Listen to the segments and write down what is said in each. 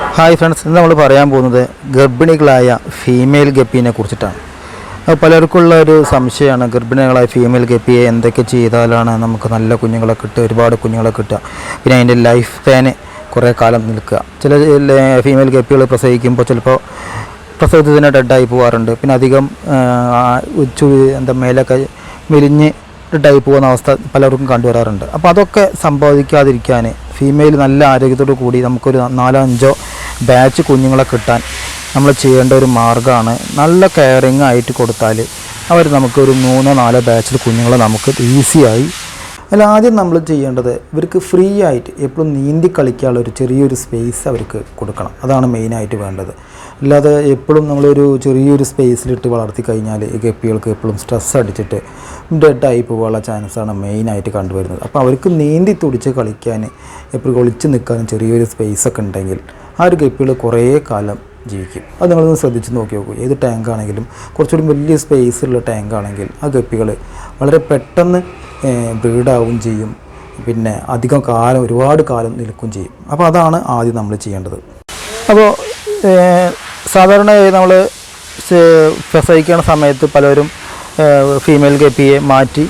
Hi friends ഇന്ന് നമ്മൾ പറയാൻ പോകുന്നത് ഗർഭിണികളായ ഫീമെയിൽ ഗപ്പിനെ കുറിച്ചിട്ടാണ്. പലർക്കുള്ള ഒരു സംശയമാണ് ഗർഭിണികളായ ഫീമെയിൽ ഗപ്പിയെ എന്തൊക്കെ ചെയ്താലാണ് നമുക്ക് നല്ല കുഞ്ഞുങ്ങളെ കിട്ടുക ഒരുപാട് കുഞ്ഞുങ്ങളെ കിട്ടുക. പിന്നെ അതിന്റെ ലൈഫ് സ്പാന് കുറേ കാലം നിൽക്കുക. ചില ഫീമെയിൽ ഗപ്പികൾ പ്രസവിക്കുമ്പോൾ ചിലപ്പോൾ പ്രസവത്തിൽ തന്നെ ഡെഡായി പോകാറുണ്ട് പിന്നെ അധികം എന്താ മേലൊക്കെ മെലിഞ്ഞ് ഡെഡായി പോകുന്ന അവസ്ഥ പലർക്കും കണ്ടുവരാറുണ്ട്. അപ്പോൾ അതൊക്കെ സംഭവിക്കാതിരിക്കാൻ ഫീമെയിൽ നല്ല ആരോഗ്യത്തോടു കൂടി നമുക്കൊരു നാലോ അഞ്ചോ ബാച്ച് കുഞ്ഞുങ്ങളെ കിട്ടാൻ നമ്മൾ ചെയ്യേണ്ട ഒരു മാർഗമാണ്. നല്ല കെയറിങ് ആയിട്ട് കൊടുത്താൽ അവർ നമുക്കൊരു മൂന്നോ നാലോ ബാച്ചിൽ കുഞ്ഞുങ്ങളെ നമുക്ക് ഈസിയായി അതിൽ ആദ്യം നമ്മൾ ചെയ്യേണ്ടത് ഇവർക്ക് ഫ്രീ ആയിട്ട് എപ്പോഴും നീന്തി കളിക്കാനുള്ള ഒരു ചെറിയൊരു സ്പേസ് അവർക്ക് കൊടുക്കണം. അതാണ് മെയിനായിട്ട് വേണ്ടത്. അല്ലാതെ എപ്പോഴും നമ്മളൊരു ചെറിയൊരു സ്പേസിലിട്ട് വളർത്തി കഴിഞ്ഞാൽ ഈ ഗപ്പികൾക്ക് എപ്പോഴും സ്ട്രെസ് അടിച്ചിട്ട് ഡെഡായി പോകാനുള്ള ചാൻസാണ് മെയിനായിട്ട് കണ്ടുവരുന്നത്. അപ്പോൾ അവർക്ക് നീന്തി തുടിച്ച് കളിക്കാൻ എപ്പോഴും ഒളിച്ചു നിൽക്കാനും ചെറിയൊരു സ്പേസ് ഒക്കെ ഉണ്ടെങ്കിൽ ആ ഒരു ഗപ്പികൾ കുറേ കാലം ജീവിക്കും. അത് നിങ്ങളൊന്ന് ശ്രദ്ധിച്ച് നോക്കി നോക്കൂ. ഏത് ടാങ്ക് ആണെങ്കിലും കുറച്ചുകൂടി വലിയ സ്പേസുള്ള ടാങ്ക് ആണെങ്കിൽ ആ ഗപ്പികൾ വളരെ പെട്ടെന്ന് ബ്രീഡാവും ചെയ്യും. പിന്നെ അധികം കാലം ഒരുപാട് കാലം നിൽക്കുകയും ചെയ്യും. അപ്പോൾ അതാണ് ആദ്യം നമ്മൾ ചെയ്യേണ്ടത്. അപ്പോൾ സാധാരണ നമ്മൾ പ്രസവിക്കുന്ന സമയത്ത് പലരും ഫീമെയിൽ ഗപ്പിയെ മാറ്റി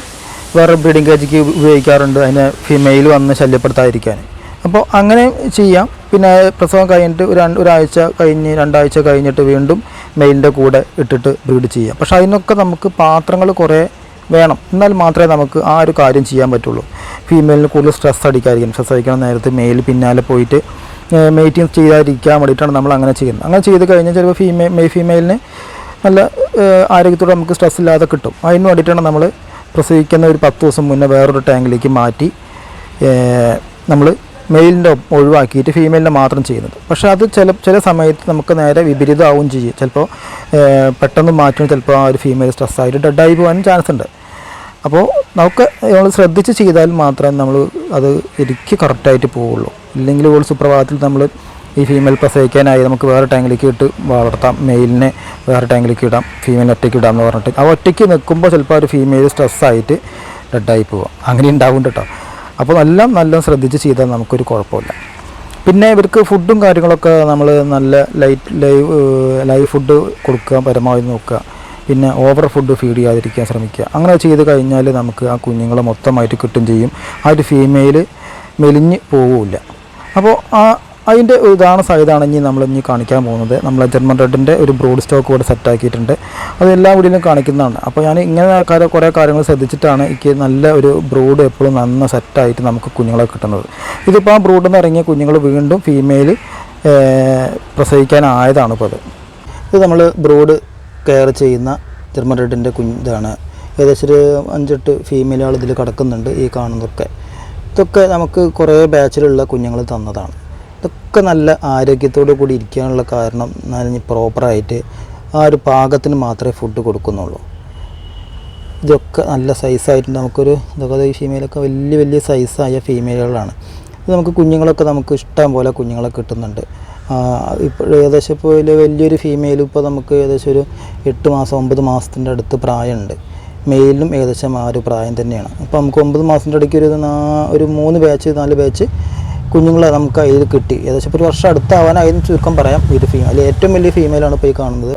വേറെ ബ്രീഡിംഗ് കേജിക്ക് ഉപയോഗിക്കാറുണ്ട്. അതിനെ ഫീമെയിൽ വന്ന് ശല്യപ്പെടുത്താതിരിക്കാൻ അപ്പോൾ അങ്ങനെ ചെയ്യാം. പിന്നെ പ്രസവം കഴിഞ്ഞിട്ട് ഒരു ഒരാഴ്ച കഴിഞ്ഞ് രണ്ടാഴ്ച കഴിഞ്ഞിട്ട് വീണ്ടും മെയിലിന്റെ കൂടെ ഇട്ടിട്ട് ബ്രീഡ് ചെയ്യാം. പക്ഷേ അതിനൊക്കെ നമുക്ക് പാത്രങ്ങൾ കുറേ വേണം. എന്നാൽ മാത്രമേ നമുക്ക് ആ ഒരു കാര്യം ചെയ്യാൻ പറ്റുള്ളൂ. ഫീമെയിലിന് കൂടുതൽ സ്ട്രെസ് അടിക്കാതിരിക്കും പ്രസവിക്കുന്ന നേരത്ത് മെയിൽ പിന്നാലെ പോയിട്ട് മെയ്റ്റിങ് ചെയ്യാതിരിക്കാൻ വേണ്ടിയിട്ടാണ് നമ്മൾ അങ്ങനെ ചെയ്യുന്നത്. അങ്ങനെ ചെയ്ത് കഴിഞ്ഞാൽ ചിലപ്പോൾ ഫീമെയിൽ മെയ് ഫീമെയിലിന് നല്ല ആരോഗ്യത്തോടെ നമുക്ക് സ്ട്രെസ് ഇല്ലാതെ കിട്ടും. അതിന് വേണ്ടിയിട്ടാണ് നമ്മൾ പ്രസവിക്കുന്ന ഒരു പത്ത് ദിവസം മുന്നേ വേറൊരു ടാങ്കിലേക്ക് മാറ്റി നമ്മൾ മെയിലിന്റെ ഒഴിവാക്കിയിട്ട് ഫീമെയിലിനെ മാത്രം ചെയ്യുന്നത്. പക്ഷേ അത് ചില ചില സമയത്ത് നമുക്ക് നേരെ വിപരീതമാവും ചെയ്യും. ചിലപ്പോൾ പെട്ടെന്ന് മാറ്റും. ചിലപ്പോൾ ആ ഒരു ഫീമെയിൽ സ്ട്രെസ്സായിട്ട് ഡെഡായി പോകാനും ചാൻസ് ഉണ്ട്. അപ്പോൾ നമുക്ക് നമ്മൾ ശ്രദ്ധിച്ച് ചെയ്താൽ മാത്രമേ നമ്മൾ അത് ശരിക്കും കറക്റ്റായിട്ട് പോവുള്ളൂ. ഇല്ലെങ്കിൽ ഒരു സുപ്രഭാതത്തിൽ നമ്മൾ ഈ ഫീമെയിൽ പ്രസവിക്കാനായി നമുക്ക് വേറെ ടാങ്കിലേക്ക് ഇട്ട് വളർത്താം. മെയിലിനെ വേറെ ടാങ്കിലേക്ക് ഇടാം. ഫീമെയിൽ ഒറ്റയ്ക്ക് ഇടാം എന്ന് പറഞ്ഞിട്ട്. ആ ഒറ്റയ്ക്ക് നിൽക്കുമ്പോൾ ചിലപ്പോൾ ഒരു ഫീമെയിൽ സ്ട്രെസ്സായിട്ട് ഡെഡായി പോകും. അങ്ങനെ ഉണ്ടാവും കേട്ടോ. അപ്പോൾ എല്ലാം നല്ല ശ്രദ്ധിച്ച് ചെയ്താൽ നമുക്കൊരു കുഴപ്പമില്ല. പിന്നെ ഇവർക്ക് ഫുഡും കാര്യങ്ങളൊക്കെ നമ്മൾ നല്ല ലൈറ്റ് ലൈവ് ലൈവ് ഫുഡ് കൊടുക്കുക പരമാവധി നോക്കുക. പിന്നെ ഓവർ ഫുഡ് ഫീഡ് ചെയ്യാതിരിക്കാൻ ശ്രമിക്കുക. അങ്ങനെ ചെയ്ത് കഴിഞ്ഞാൽ നമുക്ക് ആ കുഞ്ഞുങ്ങളെ മൊത്തമായിട്ട് കിട്ടും ചെയ്യും. ആ ഒരു ഫീമെയിൽ മെലിഞ്ഞ് പോവില്ല അപ്പോൾ ആ അതിന്റെ ഇതാണ് സൈഡാണ് ഇനി നമ്മൾ ഇനി കാണിക്കാൻ പോകുന്നത്. നമ്മൾ ജർമ്മൻ റെഡിന്റെ ഒരു ബ്രോഡ് സ്റ്റോക്ക് കൂടെ സെറ്റാക്കിയിട്ടുണ്ട് അത് എല്ലാ വീടിലും കാണിക്കുന്നതാണ്. അപ്പോൾ ഞാൻ ഇങ്ങനെ കാര്യം കുറേ കാര്യങ്ങൾ ശ്രദ്ധിച്ചിട്ടാണ് എനിക്ക് നല്ല ഒരു ബ്രോഡ് എപ്പോഴും നന്ന സെറ്റായിട്ട് നമുക്ക് കുഞ്ഞുങ്ങളെ കിട്ടുന്നത്. ഇതിപ്പോൾ ആ ബ്രോഡിൽ നിന്ന് ഇറങ്ങിയ കുഞ്ഞുങ്ങൾ വീണ്ടും ഫീമെയിൽ പ്രസവിക്കാനായതാണ് ഇപ്പോൾ അത്. ഇത് നമ്മൾ ബ്രോഡ് കെയർ ചെയ്യുന്ന ജർമ്മൻ റെഡിന്റെ കുഞ്ഞ് ഇതാണ്. ഏകദേശം ഒരു അഞ്ചെട്ട് ഫീമെയിലുകൾ ഇതിൽ കിടക്കുന്നുണ്ട് ഈ കാണുന്നതൊക്കെ. ഇതൊക്കെ നമുക്ക് കുറേ ബാച്ചിലുള്ള കുഞ്ഞുങ്ങൾ തന്നതാണ്. ഇതൊക്കെ നല്ല ആരോഗ്യത്തോടു കൂടി ഇരിക്കാനുള്ള കാരണം നനഞ്ഞ് പ്രോപ്പറായിട്ട് ആ ഒരു പാകത്തിന് മാത്രമേ ഫുഡ് കൊടുക്കുന്നുള്ളൂ. ഇതൊക്കെ നല്ല സൈസായിട്ട് നമുക്കൊരു ഇതൊക്കെ ഫീമെയിലൊക്കെ വലിയ വലിയ സൈസായ ഫീമെയിലുകളാണ് ഇത് നമുക്ക് കുഞ്ഞുങ്ങളൊക്കെ നമുക്ക് ഇഷ്ടം പോലെ കുഞ്ഞുങ്ങളെ കിട്ടുന്നുണ്ട്. ഇപ്പോൾ ഏകദേശം ഇപ്പോൾ വലിയൊരു ഫീമെയിൽ ഇപ്പോൾ നമുക്ക് ഏകദേശം ഒരു എട്ട് മാസം ഒമ്പത് മാസത്തിന്റെ അടുത്ത് പ്രായമുണ്ട്. മെയിലിനും ഏകദേശം ആ ഒരു പ്രായം തന്നെയാണ്. അപ്പോൾ നമുക്ക് ഒമ്പത് മാസത്തിന്റെ ഇടയ്ക്ക് ഒരു നാ ഒരു മൂന്ന് ബാച്ച് നാല് ബാച്ച് കുഞ്ഞുങ്ങളെ നമുക്ക് അതിൽ കിട്ടി. ഏകദേശം ഒരു വർഷം അടുത്താവാനായിരുന്നു ചുരുക്കം പറയാം. ഇത് ഫീമെയിൽ ഏറ്റവും വലിയ ഫീമെയിലാണ് ഇപ്പോൾ ഈ കാണുന്നത്.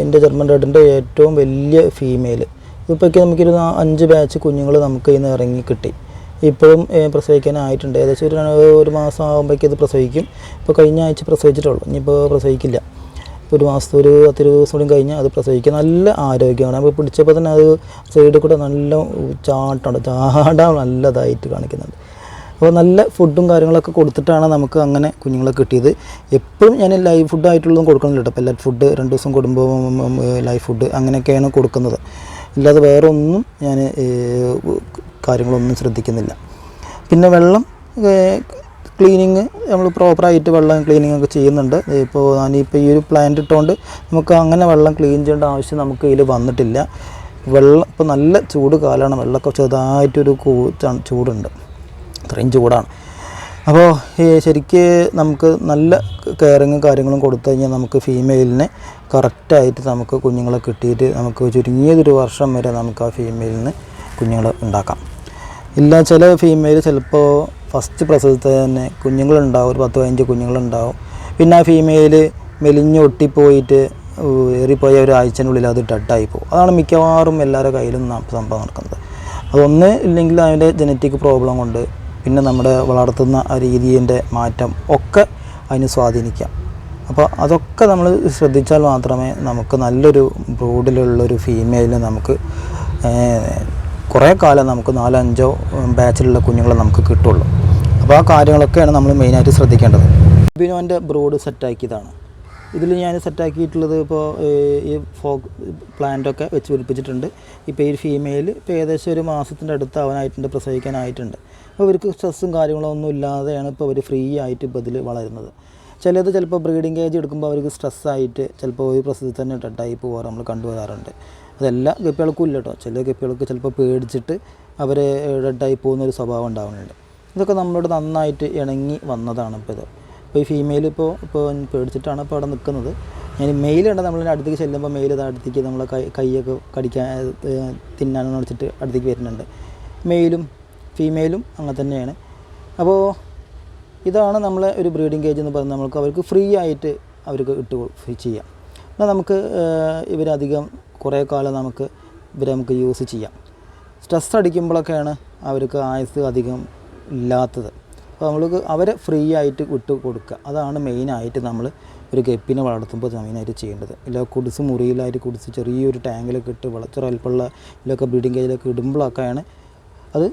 എന്റെ ജർമ്മൻ റെഡിന്റെ ഏറ്റവും വലിയ ഫീമെയിൽ ഇപ്പോൾ നമുക്കൊരു അഞ്ച് ബാച്ച് കുഞ്ഞുങ്ങൾ നമുക്ക് ഇന്ന് ഇറങ്ങി കിട്ടി. ഇപ്പോഴും പ്രസവിക്കാനായിട്ടുണ്ട്. ഏകദേശം ഒരു ഒരു മാസം ആകുമ്പോഴേക്കും ഇത് പ്രസവിക്കും. ഇപ്പോൾ കഴിഞ്ഞ ആഴ്ച പ്രസവിച്ചിട്ടുള്ളൂ. ഇനിയിപ്പോൾ പ്രസവിക്കില്ല. ഒരു മാസത്തെ ഒരു പത്തിരുപത് ദിവസം കൂടി കഴിഞ്ഞാൽ അത് പ്രസവിക്കുക. നല്ല ആരോഗ്യമാണ്. അപ്പോൾ പിടിച്ചപ്പോൾ തന്നെ അത് സൈഡിൽ കൂടെ നല്ല ചാട്ടമുണ്ട് ചാടാൻ നല്ലതായിട്ട് കാണിക്കുന്നുണ്ട്. അപ്പോൾ നല്ല ഫുഡും കാര്യങ്ങളൊക്കെ കൊടുത്തിട്ടാണ് നമുക്ക് അങ്ങനെ കുഞ്ഞുങ്ങളെ കിട്ടിയത്. എപ്പോഴും ഞാൻ ലൈവ് ഫുഡായിട്ടുള്ളതും കൊടുക്കുന്നില്ല കേട്ടോ. എല്ലാ ഫുഡ് രണ്ട് ദിവസം കൂടുമ്പോൾ ലൈവ് ഫുഡ് അങ്ങനെയൊക്കെയാണ് കൊടുക്കുന്നത്. അല്ലാതെ വേറെ ഒന്നും ഞാൻ കാര്യങ്ങളൊന്നും ശ്രദ്ധിക്കുന്നില്ല. പിന്നെ വെള്ളം ക്ലീനിങ് നമ്മൾ പ്രോപ്പറായിട്ട് വെള്ളം ക്ലീനിങ് ഒക്കെ ചെയ്യുന്നുണ്ട്. ഇപ്പോൾ ഞാനിപ്പോൾ ഈ ഒരു പ്ലാന്റ് ഇട്ടുകൊണ്ട് നമുക്ക് അങ്ങനെ വെള്ളം ക്ലീൻ ചെയ്യേണ്ട ആവശ്യം നമുക്ക് ഇതിൽ വന്നിട്ടില്ല. വെള്ളം ഇപ്പോൾ നല്ല ചൂട് കാലമാണ് വെള്ളമൊക്കെ ചെറുതായിട്ടൊരു ചൂടുണ്ട്. അത്രയും ചൂടാണ്. അപ്പോൾ ശരിക്ക് നമുക്ക് നല്ല കെയറിങ്ങും കാര്യങ്ങളും കൊടുത്തു കഴിഞ്ഞാൽ നമുക്ക് ഫീമെയിലിനെ കറക്റ്റായിട്ട് നമുക്ക് കുഞ്ഞുങ്ങളെ കിട്ടിയിട്ട് നമുക്ക് ചുരുങ്ങിയതൊരു വർഷം വരെ നമുക്ക് ആ ഫീമെയിലിന് കുഞ്ഞുങ്ങളെ ഉണ്ടാക്കാം. ഇല്ല ചില ഫീമെയിൽ ചിലപ്പോൾ ഫസ്റ്റ് പ്രസവത്തിൽ തന്നെ കുഞ്ഞുങ്ങളുണ്ടാവും ഒരു പത്ത് പതിനഞ്ച് കുഞ്ഞുങ്ങളുണ്ടാവും. പിന്നെ ആ ഫീമെയിൽ മെലിഞ്ഞ് ഒട്ടിപ്പോയിട്ട് ഏഹ്, ഏറിപ്പോയ ഒരു ആഴ്ചനുള്ളിൽ അത് ഡെഡായി പോകും അതാണ് മിക്കവാറും എല്ലാവരുടെ കയ്യിലും സംഭവം നടക്കുന്നത്. അതൊന്ന് ഇല്ലെങ്കിൽ അതിന്റെ ജനറ്റിക് പ്രോബ്ലം കൊണ്ട് പിന്നെ നമ്മുടെ വളർത്തുന്ന ആ രീതിന്റെ മാറ്റം ഒക്കെ അതിന് സ്വാധീനിക്കാം. അപ്പോൾ അതൊക്കെ നമ്മൾ ശ്രദ്ധിച്ചാൽ മാത്രമേ നമുക്ക് നല്ലൊരു ബ്രൂഡിലുള്ളൊരു ഫീമെയിൽ നമുക്ക് കുറേ കാലം നമുക്ക് നാലഞ്ചോ ബാച്ചിലുള്ള കുഞ്ഞുങ്ങളെ നമുക്ക് കിട്ടുള്ളൂ. അപ്പോൾ ആ കാര്യങ്ങളൊക്കെയാണ് നമ്മൾ മെയിനായിട്ട് ശ്രദ്ധിക്കേണ്ടത്. ബിനോന്റെ ബ്രോഡ് സെറ്റാക്കിയതാണ് ഇതിൽ ഞാൻ സെറ്റാക്കിയിട്ടുള്ളത് ഇപ്പോൾ ഈ ഫോക്ക് പ്ലാന്റൊക്കെ വെച്ച് പിടിപ്പിച്ചിട്ടുണ്ട്. ഇപ്പോൾ ഈ ഫീമെയിൽ ഇപ്പോൾ ഏകദേശം ഒരു മാസത്തിന്റെ അടുത്ത് അവനായിട്ടുണ്ട് പ്രസവിക്കാനായിട്ടുണ്ട്. അപ്പോൾ ഇവർക്ക് സ്ട്രെസ്സും കാര്യങ്ങളൊന്നും ഇല്ലാതെയാണ് ഇപ്പോൾ അവർ ഫ്രീ ആയിട്ട് ഇപ്പോൾ ഇതിൽ വളരുന്നത്. ചിലത് ചിലപ്പോൾ ബ്രീഡിംഗ് ഏജ് എടുക്കുമ്പോൾ അവർക്ക് സ്ട്രെസ്സായിട്ട് ചിലപ്പോൾ ഒരു പ്രസവത്തിൽ തന്നെ ഡെഡായി പോകാറ് നമ്മൾ കണ്ടുവരാറുണ്ട്. അതെല്ലാ ഗപ്പികൾക്കും ഇല്ല കേട്ടോ ചില ഗപ്പികൾക്ക് ചിലപ്പോൾ പേടിച്ചിട്ട് അവർ റെഡായി പോകുന്ന ഒരു സ്വഭാവം ഉണ്ടാവുന്നുണ്ട്. ഇതൊക്കെ നമ്മളോട് നന്നായിട്ട് ഇണങ്ങി വന്നതാണ് ഇപ്പോൾ ഇത്. ഇപ്പോൾ ഈ ഫീമെയിൽ ഇപ്പോൾ ഇപ്പോൾ പേടിച്ചിട്ടാണ് ഇപ്പോൾ അവിടെ നിൽക്കുന്നത് ഞാൻ മെയിലുണ്ട് നമ്മൾ അടുത്തേക്ക് ചെല്ലുമ്പോൾ മെയിൽ ഇത് അടുത്തേക്ക് നമ്മളെ കൈ കൈയൊക്കെ കടിക്കാൻ തിന്നാനെന്ന് വെച്ചിട്ട് അടുത്തേക്ക് വരുന്നുണ്ട്. മെയിലും ഫീമെയിലും അങ്ങനെ തന്നെയാണ്. അപ്പോൾ ഇതാണ് നമ്മളെ ഒരു ബ്രീഡിംഗ് കേജ് എന്ന് പറയുന്നത് നമുക്ക് അവർക്ക് ഫ്രീ ആയിട്ട് അവർക്ക് ഇട്ട് ചെയ്യാം. എന്നാൽ നമുക്ക് ഇവരധികം കുറേ കാലം നമുക്ക് ഇവരെ നമുക്ക് യൂസ് ചെയ്യാം. സ്ട്രെസ് അടിക്കുമ്പോഴൊക്കെയാണ് അവർക്ക് ആയുസ് അധികം ഇല്ലാത്തത്. അപ്പോൾ നമ്മൾക്ക് അവരെ ഫ്രീ ആയിട്ട് വിട്ട് കൊടുക്കുക. അതാണ് മെയിനായിട്ട് നമ്മൾ ഒരു ഗപ്പിനെ വളർത്തുമ്പോൾ മെയിനായിട്ട് ചെയ്യേണ്ടത്. ഇല്ല കുടിസ് മുറിയിലായിട്ട് കുടിസ് ചെറിയൊരു ടാങ്കിലൊക്കെ ഇട്ട് വളച്ചൊരു അല്പമുള്ള ഇതിലൊക്കെ ബ്രീഡിങ് കേജിലൊക്കെ ഇടുമ്പോഴൊക്കെയാണ് അത്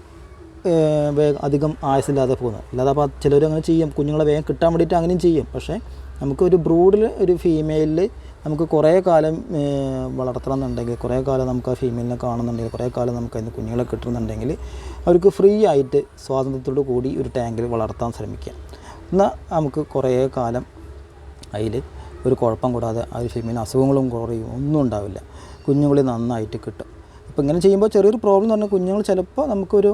വേഗം അധികം ആയുസില്ലാതെ പോകുന്നത്. അല്ലാതെ അപ്പോൾ ചിലർ അങ്ങനെ ചെയ്യും. കുഞ്ഞുങ്ങളെ വേഗം കിട്ടാൻ വേണ്ടിയിട്ട് അങ്ങനെയും ചെയ്യും. പക്ഷേ നമുക്ക് ഒരു ബ്രൂഡിൽ ഒരു ഫീമെയിലിൽ നമുക്ക് കുറേ കാലം വളർത്തണം എന്നുണ്ടെങ്കിൽ കുറേ കാലം നമുക്ക് ആ ഫീമെയിലിനെ കാണുന്നുണ്ടെങ്കിൽ കുറേ കാലം നമുക്ക് അതിന് കുഞ്ഞുങ്ങളെ കിട്ടുന്നുണ്ടെങ്കിൽ അവർക്ക് ഫ്രീ ആയിട്ട് സ്വാതന്ത്ര്യത്തോടു കൂടി ഒരു ടാങ്കിൽ വളർത്താൻ ശ്രമിക്കുക. എന്നാൽ നമുക്ക് കുറേ കാലം അതിൽ ഒരു കുഴപ്പം കൂടാതെ ആ ഒരു ഫീമെയിലിന് അസുഖങ്ങളും കുറയും ഒന്നും ഉണ്ടാവില്ല. കുഞ്ഞുങ്ങളെ നന്നായിട്ട് കിട്ടും. അപ്പോൾ ഇങ്ങനെ ചെയ്യുമ്പോൾ ചെറിയൊരു പ്രോബ്ലം എന്ന് പറഞ്ഞാൽ കുഞ്ഞുങ്ങൾ ചിലപ്പോൾ നമുക്കൊരു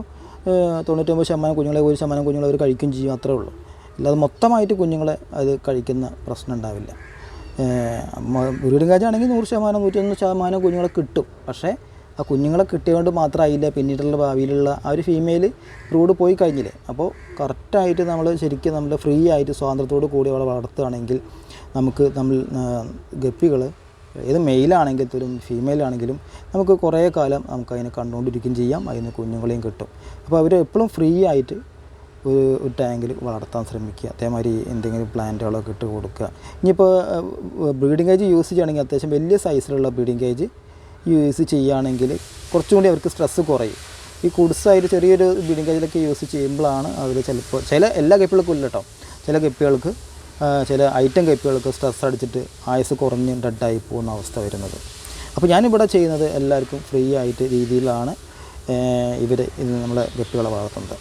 തൊണ്ണൂറ്റൊമ്പത് ശതമാനം കുഞ്ഞുങ്ങളെ ഒരു ശതമാനം കുഞ്ഞുങ്ങളെ അവർ കഴിക്കുകയും ചെയ്യും അത്രേ ഉള്ളൂ. അല്ലാതെ മൊത്തമായിട്ട് കുഞ്ഞുങ്ങളെ അത് കഴിക്കുന്ന പ്രശ്നം ഉണ്ടാവില്ല. വീടും കാജാണെങ്കിൽ നൂറ് ശതമാനം നൂറ്റൊന്ന് ശതമാനം കുഞ്ഞുങ്ങളെ കിട്ടും. പക്ഷേ ആ കുഞ്ഞുങ്ങളെ കിട്ടിയതുകൊണ്ട് മാത്രമായില്ല. പിന്നീടുള്ള ഭാവിയിലുള്ള ആ ഒരു ഫീമെയിൽ റൂഡ് പോയി കഴിഞ്ഞില്ലേ? അപ്പോൾ കറക്റ്റായിട്ട് നമ്മൾ ശരിക്കും നമ്മൾ ഫ്രീ ആയിട്ട് സ്വാതന്ത്ര്യത്തോട് കൂടി അവളെ വളർത്തുകയാണെങ്കിൽ നമുക്ക് നമ്മൾ ഗപ്പികൾ ഏത് മെയിലാണെങ്കിൽ പോലും ഫീമെയിലാണെങ്കിലും നമുക്ക് കുറേ കാലം നമുക്ക് അതിനെ കണ്ടുകൊണ്ടിരിക്കുകയും ചെയ്യാം. അതിന് കുഞ്ഞുങ്ങളെയും കിട്ടും. അപ്പോൾ അവർ എപ്പോഴും ഫ്രീ ആയിട്ട് ഒരു ഒരു ടാങ്കിൽ വളർത്താൻ ശ്രമിക്കുക. അതേമാതിരി എന്തെങ്കിലും പ്ലാന്റുകളൊക്കെ ഇട്ട് കൊടുക്കുക. ഇനിയിപ്പോൾ ബ്രീഡിംഗ് കേജ് യൂസ് ചെയ്യുകയാണെങ്കിൽ അത്യാവശ്യം വലിയ സൈസിലുള്ള ബ്രീഡിംഗ് കേജ് യൂസ് ചെയ്യുകയാണെങ്കിൽ കുറച്ചും കൂടി അവർക്ക് സ്ട്രെസ്സ് കുറയും. ഈ കുടുസായിട്ട് ചെറിയൊരു ബ്രീഡിംഗ് കേജിലൊക്കെ യൂസ് ചെയ്യുമ്പോഴാണ് അവർ ചിലപ്പോൾ ചില എല്ലാ കപ്പികൾക്കും ഇല്ല കേട്ടോ ചില കപ്പികൾക്ക് ചില ഐറ്റം കപ്പികൾക്ക് സ്ട്രെസ് അടിച്ചിട്ട് ആയുസ് കുറഞ്ഞ് ഡെഡായി പോകുന്ന അവസ്ഥ വരുന്നത്. അപ്പോൾ ഞാനിവിടെ ചെയ്യുന്നത് എല്ലാവർക്കും ഫ്രീ ആയിട്ട് രീതിയിലാണ് ഇവർ നമ്മളെ ഗപ്പികളെ വളർത്തുന്നത്.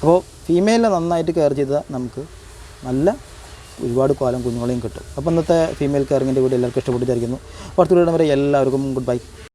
അപ്പോൾ ഫീമെയിലിനെ നന്നായിട്ട് കെയർ ചെയ്താൽ നമുക്ക് നല്ല ഒരുപാട് കാലം കുഞ്ഞുങ്ങളെയും കിട്ടും. അപ്പോൾ ഇന്നത്തെ ഫീമെയിൽ കെയറിങ്ങിന്റെ വീഡിയോ എല്ലാവർക്കും ഇഷ്ടപ്പെട്ടിരിക്കുന്നു പുറത്തുവിടുന്നവരെ വരെ എല്ലാവർക്കും ഗുഡ് ബൈ